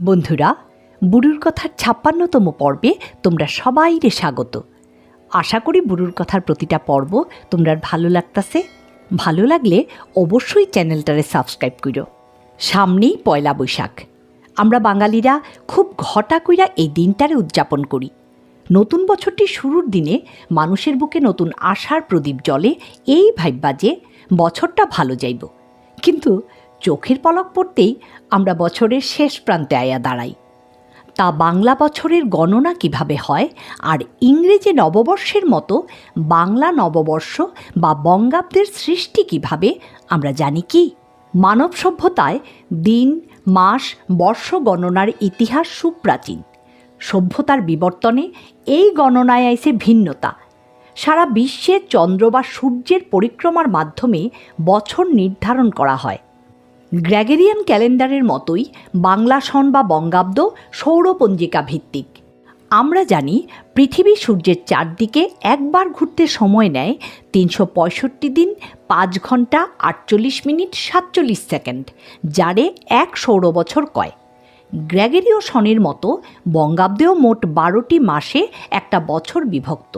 বন্ধুরা, বুড়ুর কথার ছাপ্পান্নতম পর্বে তোমরা সবাই রে স্বাগত। আশা করি বুড়ুর কথার প্রতিটা পর্ব তোমরা ভালো লাগতাছে। ভালো লাগলে অবশ্যই চ্যানেলটারে সাবস্ক্রাইব করো সামনেই পয়লা বৈশাখ। আমরা বাঙালিরা খুব ঘটা কইরা এই দিনটারে উদযাপন করি। নতুন বছরটি শুরুর দিনে মানুষের বুকে নতুন আশার প্রদীপ জলে এই ভাববা যে বছরটা ভালো যাইব। কিন্তু চোখের পলক পড়তেই আমরা বছরের শেষ প্রান্তে আয়া দাঁড়াই। তা বাংলা বছরের গণনা কীভাবে হয় আর ইংরেজি নববর্ষের মতো বাংলা নববর্ষ বা বঙ্গাব্দের সৃষ্টি কীভাবে, আমরা জানি কি? মানব সভ্যতায় দিন, মাস, বর্ষ গণনার ইতিহাস সুপ্রাচীন। সভ্যতার বিবর্তনে এই গণনায় আইছে ভিন্নতা। সারা বিশ্বে চন্দ্র বা সূর্যের পরিক্রমার মাধ্যমে বছর নির্ধারণ করা হয়। গ্র্যাগেরিয়ান ক্যালেন্ডারের মতোই বাংলা সন বা বঙ্গাব্দ সৌরপঞ্জিকা ভিত্তিক। আমরা জানি পৃথিবী সূর্যের চারদিকে একবার ঘুরতে সময় নেয় তিনশো পঁয়ষট্টি দিন, পাঁচ ঘণ্টা, আটচল্লিশ মিনিট, সাতচল্লিশ সেকেন্ড, যারে এক সৌর বছর কয়। গ্র্যাগেরীয় সনের মতো বঙ্গাব্দেও মোট বারোটি মাসে একটা বছর বিভক্ত,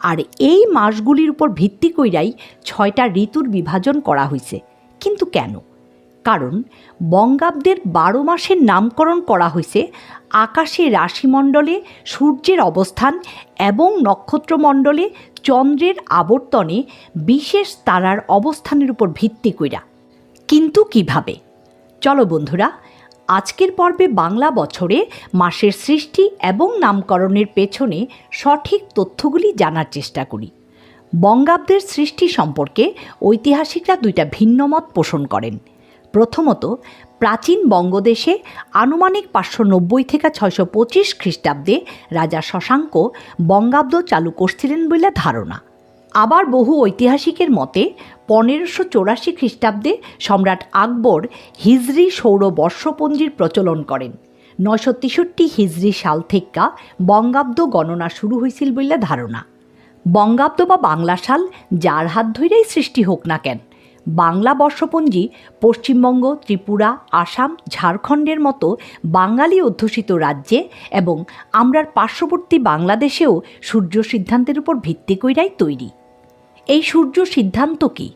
আর এই মাসগুলির উপর ভিত্তি কইরাই ছয়টা ঋতুর বিভাজন করা হয়েছে কিন্তু কেন? কারণ বঙ্গাব্দের বারো মাসের নামকরণ করা হয়েছে আকাশে রাশিমণ্ডলে সূর্যের অবস্থান এবং নক্ষত্রমণ্ডলে চন্দ্রের আবর্তনে বিশেষ তারার অবস্থানের উপর ভিত্তি কইরা। কিন্তু কীভাবে? চলো বন্ধুরা, আজকের পর্বে বাংলা বছরে মাসের সৃষ্টি এবং নামকরণের পেছনে সঠিক তথ্যগুলি জানার চেষ্টা করি। বঙ্গাব্দের সৃষ্টি সম্পর্কে ঐতিহাসিকরা দুইটা ভিন্ন মত পোষণ করেন। প্রথমত, প্রাচীন বঙ্গদেশে আনুমানিক পাঁচশো নব্বই থেকে ছয়শো পঁচিশ খ্রিস্টাব্দে রাজা শশাঙ্ক বঙ্গাব্দ চালু করছিলেন বলে ধারণা। আবার বহু ঐতিহাসিকের মতে, পনেরোশো চৌরাশি খ্রিস্টাব্দে সম্রাট আকবর হিজরি সৌর বর্ষপঞ্জির প্রচলন করেন। নয়শো তেষট্টি হিজরি সাল থেকে বঙ্গাব্দ গণনা শুরু হয়েছিল বলে ধারণা। বঙ্গাব্দ বা বাংলা সাল যার হাত ধরেই সৃষ্টি হোক না কেন। বাংলা বর্ষপঞ্জি, পশ্চিমবঙ্গ, ত্রিপুরা, আসাম, ঝাড়খণ্ডের মতো বাঙালি অধ্যুষিত রাজ্যে এবং আমরার পার্শ্ববর্তী বাংলাদেশেও সূর্য সিদ্ধান্তের উপর ভিত্তি কইরাই তৈরি। এই সূর্য সিদ্ধান্ত কি?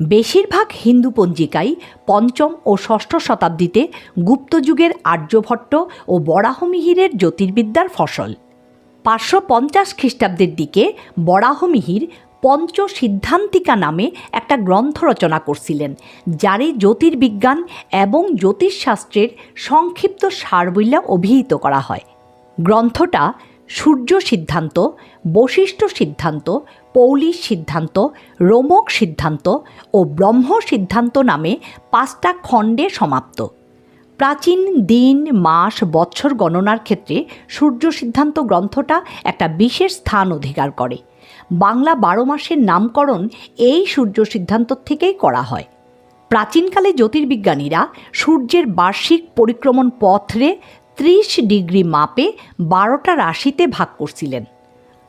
বেশিরভাগ হিন্দু পঞ্জিকাই পঞ্চম ও ষষ্ঠ শতাব্দীতে গুপ্তযুগের আর্যভট্ট ও বরাহমিহিরের জ্যোতির্বিদ্যার ফসল। পাঁচশো পঞ্চাশ খ্রিস্টাব্দের দিকে বরাহমিহির পঞ্চ সিদ্ধান্তিকা নামে একটা গ্রন্থ রচনা করছিলেন, যারে জ্যোতির্বিজ্ঞান এবং জ্যোতিষশাস্ত্রের সংক্ষিপ্ত সার বইলা অভিহিত করা হয়। গ্রন্থটা সূর্য সিদ্ধান্ত, বশিষ্ঠ সিদ্ধান্ত, পৌলিশ সিদ্ধান্ত, রোমক সিদ্ধান্ত ও ব্রহ্ম সিদ্ধান্ত নামে পাঁচটা খণ্ডে সমাপ্ত। প্রাচীন, দিন, মাস, বৎসর গণনার ক্ষেত্রে সূর্য সিদ্ধান্ত গ্রন্থটা একটা বিশেষ স্থান অধিকার করে। বাংলা বারো মাসের নামকরণ এই সূর্য সিদ্ধান্ত থেকেই করা হয়। প্রাচীনকালে জ্যোতির্বিজ্ঞানীরা সূর্যের বার্ষিক পরিক্রমণ পথরে ত্রিশ ডিগ্রি মাপে বারোটা রাশিতে ভাগ করছিলেন।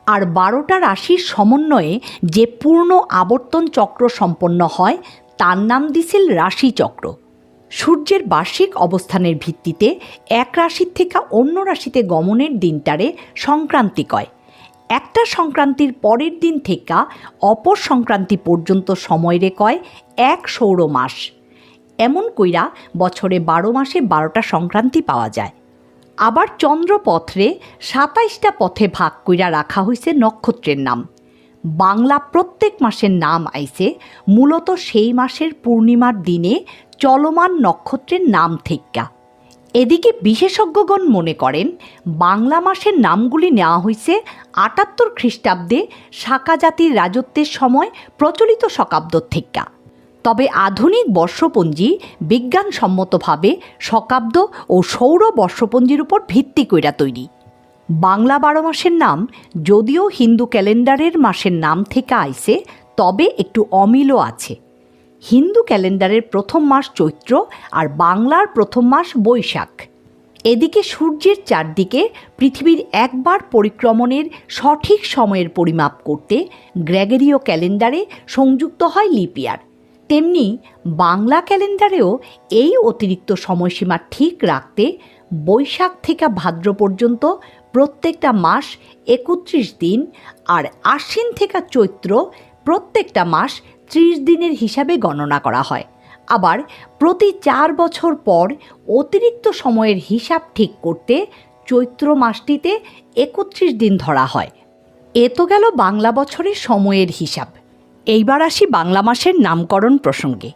আর বারোটা রাশির সমন্বয়ে যে পূর্ণ আবর্তন চক্র সম্পন্ন হয়, তার নাম দিছিল রাশিচক্র। সূর্যের বার্ষিক অবস্থানের ভিত্তিতে এক রাশির থেকে অন্য রাশিতে গমনের দিনটারে সংক্রান্তি কয় একটা সংক্রান্তির পরের দিন থেকে অপর সংক্রান্তি পর্যন্ত সময় রে কয় এক সৌর মাস। এমন কইরা বছরে বারো মাসে বারোটা সংক্রান্তি পাওয়া যায়। আবার চন্দ্রপথরে সাতাইশটা পথে ভাগ কইরা রাখা হয়েছে নক্ষত্রের নাম। বাংলা প্রত্যেক মাসের নাম আইছে, মূলত সেই মাসের পূর্ণিমার দিনে চলমান নক্ষত্রের নাম থেক্কা এদিকে বিশেষজ্ঞগণ মনে করেন, বাংলা মাসের নামগুলি নেওয়া হয়েছে আটাত্তর খ্রিস্টাব্দে শাকা জাতির রাজত্বের সময় প্রচলিত শকাব্দ থেক্কা। তবে আধুনিক বর্ষপঞ্জি বিজ্ঞানসম্মতভাবে শকাব্দ ও সৌর বর্ষপঞ্জির উপর ভিত্তি কইরা তৈরি। বাংলা বারো মাসের নাম যদিও হিন্দু ক্যালেন্ডারের মাসের নাম থেকে আইছে, তবে একটু অমিলও আছে। হিন্দু ক্যালেন্ডারের প্রথম মাস চৈত্র আর বাংলার প্রথম মাস বৈশাখ। এদিকে সূর্যের চারদিকে পৃথিবীর একবার পরিক্রমণের সঠিক সময়ের পরিমাপ করতে গ্র্যাগেরীয় ক্যালেন্ডারে সংযুক্ত হয় লিপিয়ার। তেমনি বাংলা ক্যালেন্ডারেও এই অতিরিক্ত সময়সীমা ঠিক রাখতে বৈশাখ থেকে ভাদ্র পর্যন্ত প্রত্যেকটা মাস একত্রিশ দিন আর আশ্বিন থেকে চৈত্র প্রত্যেকটা মাস ত্রিশ দিনের হিসাবে গণনা করা হয়। আবার প্রতি চার বছর পর অতিরিক্ত সময়ের হিসাব ঠিক করতে চৈত্র মাসটিতে একত্রিশ দিন ধরা হয়। এ তো গেল বাংলা বছরের সময়ের হিসাব। এইবার আসি বাংলা মাসের নামকরণ প্রসঙ্গে।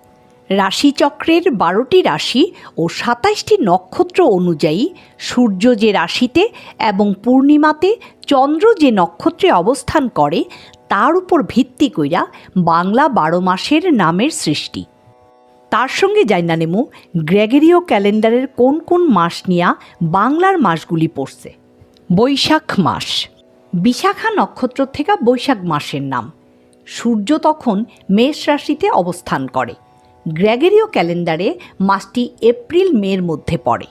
রাশিচক্রের বারোটি রাশি ও সাতাইশটি নক্ষত্র অনুযায়ী সূর্য যে রাশিতে এবং পূর্ণিমাতে চন্দ্র যে নক্ষত্রে অবস্থান করে তার উপর ভিত্তি কইরা বাংলা বারো মাসের নামের সৃষ্টি। তার সঙ্গে জাইনা নেমু গ্রেগেরীয় ক্যালেন্ডারের কোন কোন মাস নিয়া বাংলার মাসগুলি পড়ছে। বৈশাখ মাস। বিশাখা নক্ষত্র থেকে বৈশাখ মাসের নাম। সূর্য তখন মেষ রাশিতে অবস্থান করে। গ্রেগেরীয় ক্যালেন্ডারে মাসটি এপ্রিল মের মধ্যে পড়ে।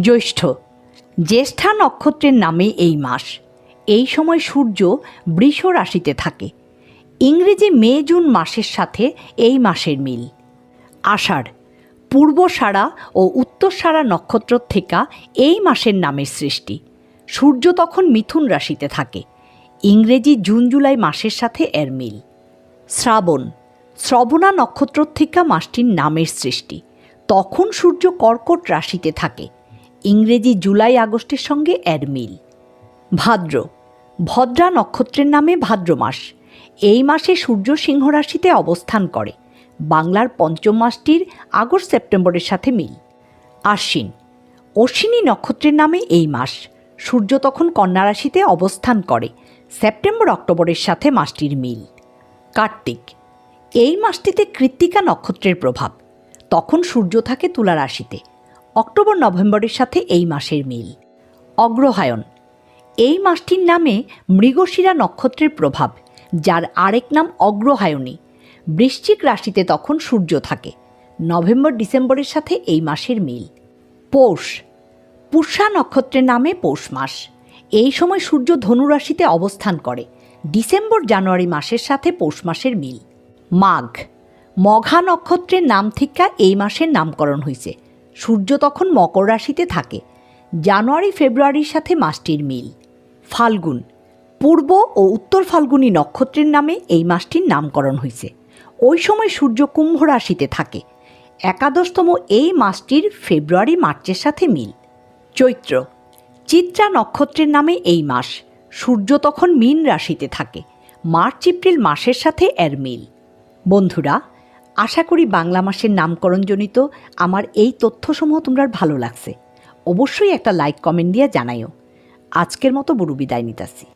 জ্যৈষ্ঠ, জ্যেষ্ঠা নক্ষত্রের নামে এই মাস। এই সময় সূর্য বৃষ রাশিতে থাকে। ইংরেজি মে জুন মাসের সাথে এই মাসের মিল। আষাঢ় পূর্ব সারা ও উত্তর সারা নক্ষত্র থেকে এই মাসের নামের সৃষ্টি। সূর্য তখন মিথুন রাশিতে থাকে। ইংরেজি জুন জুলাই মাসের সাথে এর মিল। শ্রাবণ, শ্রবণা নক্ষত্র থেকে মাসটির নামের সৃষ্টি। তখন সূর্য কর্কট রাশিতে থাকে। ইংরেজি জুলাই আগস্টের সঙ্গে এর মিল। ভাদ্র। ভদ্রা নক্ষত্রের নামে ভাদ্র মাস। এই মাসে সূর্য সিংহ রাশিতে অবস্থান করে। বাংলার পঞ্চম মাসটির আগস্ট সেপ্টেম্বরের সাথে মিল। আশ্বিন। অশ্বিনী নক্ষত্রের নামে এই মাস। সূর্য তখন কন্যা রাশিতে অবস্থান করে। সেপ্টেম্বর অক্টোবরের সাথে মাসটির মিল। কার্তিক। এই মাসটিতে কৃত্তিকা নক্ষত্রের প্রভাব। তখন সূর্য থাকে তুলা রাশিতে। অক্টোবর নভেম্বরের সাথে এই মাসের মিল। অগ্রহায়ণ। এই মাসটির নামে মৃগশিরা নক্ষত্রের প্রভাব, যার আরেক নাম অগ্রহায়ণী। বৃশ্চিক রাশিতে তখন সূর্য থাকে। নভেম্বর ডিসেম্বরের সাথে এই মাসের মিল। পৌষ। পুষা নক্ষত্রের নামে পৌষ মাস। এই সময় সূর্য ধনু রাশিতে অবস্থান করে। ডিসেম্বর জানুয়ারি মাসের সাথে পৌষ মাসের মিল। মাঘ। মঘা নক্ষত্রের নাম থেকে এই মাসের নামকরণ হয়েছে সূর্য তখন মকর রাশিতে থাকে। জানুয়ারি ফেব্রুয়ারির সাথে মাসটির মিল। ফাল্গুন। পূর্ব ও উত্তর ফাল্গুনী নক্ষত্রের নামে এই মাসটির নামকরণ হয়েছে ওই সময় সূর্য কুম্ভ রাশিতে থাকে। একাদশতম এই মাসটির ফেব্রুয়ারি মার্চের সাথে মিল। চৈত্র। চিত্রা নক্ষত্রের নামে এই মাস। সূর্য তখন মীন রাশিতে থাকে। মার্চ, এপ্রিল মাসের সাথে এর মিল। বন্ধুরা, আশা করি বাংলা মাসের নামকরণজনিত আমার এই তথ্যসমূহ তোমরা ভালো লাগছে। অবশ্যই একটা লাইক, কমেন্ট দিয়ে জানাইও। আজকের মতো বড় বিদায় নিতাছি।